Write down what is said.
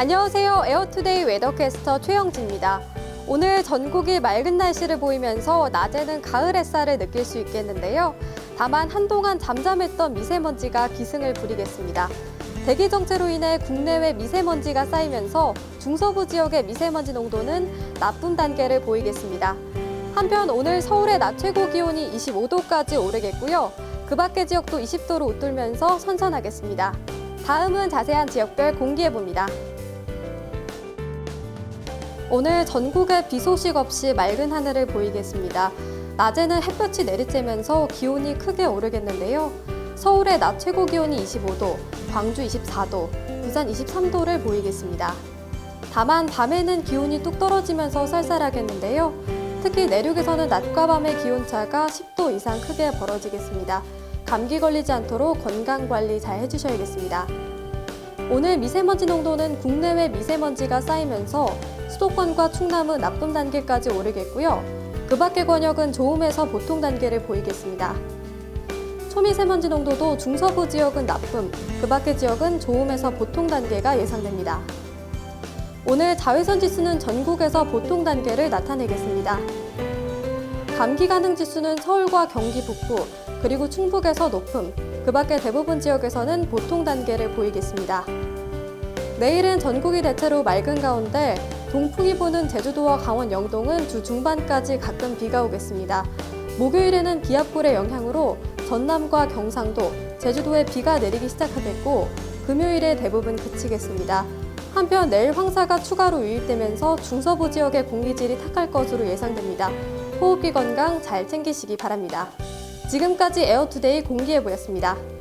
안녕하세요. 에어투데이 웨더캐스터 최영지입니다. 오늘 전국이 맑은 날씨를 보이면서 낮에는 가을 햇살을 느낄 수 있겠는데요. 다만 한동안 잠잠했던 미세먼지가 기승을 부리겠습니다. 대기 정체로 인해 국내외 미세먼지가 쌓이면서 중서부 지역의 미세먼지 농도는 나쁨 단계를 보이겠습니다. 한편 오늘 서울의 낮 최고 기온이 25도까지 오르겠고요. 그 밖의 지역도 20도로 웃돌면서 선선하겠습니다. 다음은 자세한 지역별 공개해 봅니다. 오늘 전국에 비 소식 없이 맑은 하늘을 보이겠습니다. 낮에는 햇볕이 내리쬐면서 기온이 크게 오르겠는데요. 서울의 낮 최고 기온이 25도, 광주 24도, 부산 23도를 보이겠습니다. 다만 밤에는 기온이 뚝 떨어지면서 쌀쌀하겠는데요. 특히 내륙에서는 낮과 밤의 기온차가 10도 이상 크게 벌어지겠습니다. 감기 걸리지 않도록 건강 관리 잘 해주셔야겠습니다. 오늘 미세먼지 농도는 국내외 미세먼지가 쌓이면서 수도권과 충남은 나쁨 단계까지 오르겠고요. 그 밖의 권역은 좋음에서 보통 단계를 보이겠습니다. 초미세먼지 농도도 중서부 지역은 나쁨, 그 밖의 지역은 좋음에서 보통 단계가 예상됩니다. 오늘 자외선 지수는 전국에서 보통 단계를 나타내겠습니다. 감기 가능 지수는 서울과 경기 북부, 그리고 충북에서 높음, 그 밖의 대부분 지역에서는 보통 단계를 보이겠습니다. 내일은 전국이 대체로 맑은 가운데 동풍이 부는 제주도와 강원 영동은 주 중반까지 가끔 비가 오겠습니다. 목요일에는 기압골의 영향으로 전남과 경상도, 제주도에 비가 내리기 시작하겠고 금요일에 대부분 그치겠습니다. 한편 내일 황사가 추가로 유입되면서 중서부 지역의 공기질이 탁할 것으로 예상됩니다. 호흡기 건강 잘 챙기시기 바랍니다. 지금까지 에어투데이 공기예보였습니다.